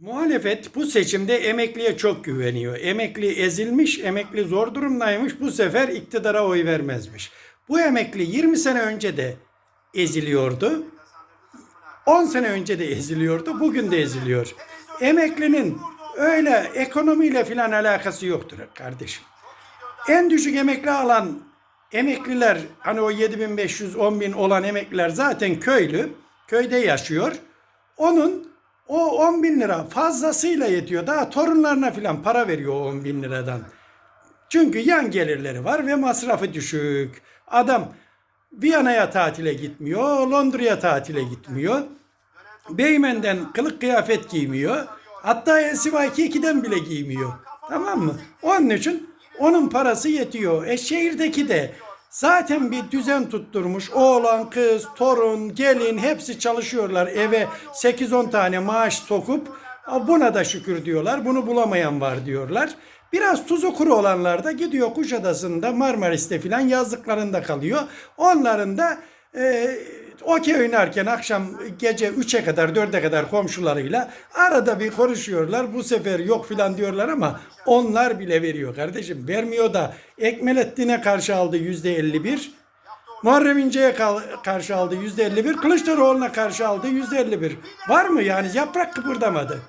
Muhalefet bu seçimde emekliye çok güveniyor. Emekli ezilmiş, emekli zor durumdaymış. Bu sefer iktidara oy vermezmiş. Bu emekli 20 sene önce de eziliyordu. 10 sene önce de eziliyordu. Bugün de eziliyor. Emeklinin öyle ekonomiyle filan alakası yoktur kardeşim. En düşük emekli alan emekliler hani o 7500 bin olan emekliler zaten köylü. Köyde yaşıyor. Onun o 10 bin lira fazlasıyla yetiyor. Daha torunlarına filan para veriyor o 10 bin liradan. Çünkü yan gelirleri var ve masrafı düşük. Adam Viyana'ya tatile gitmiyor, Londra'ya tatile gitmiyor. Beymen'den kılık kıyafet giymiyor. Hatta NCY2'den bile giymiyor. Tamam mı? Onun için onun parası yetiyor. E şehirdeki de zaten bir düzen tutturmuş. Oğlan, kız, torun, gelin hepsi çalışıyorlar. Eve 8-10 tane maaş sokup "A, buna da şükür diyorlar. Bunu bulamayan var diyorlar. Biraz tuzu kuru olanlar da gidiyor Kuşadası'nda Marmaris'te filan yazlıklarında kalıyor. Onların da e, okey oynarken akşam gece 3'e kadar 4'e kadar komşularıyla arada bir konuşuyorlar. Bu sefer yok filan diyorlar ama onlar bile veriyor kardeşim. Vermiyor da Ekmelettin'e karşı aldı yüzde 51. Muharrem İnce'ye karşı aldı yüzde 51. Kılıçdaroğlu'na karşı aldı yüzde 51. Var mı yani yaprak kıpırdamadı.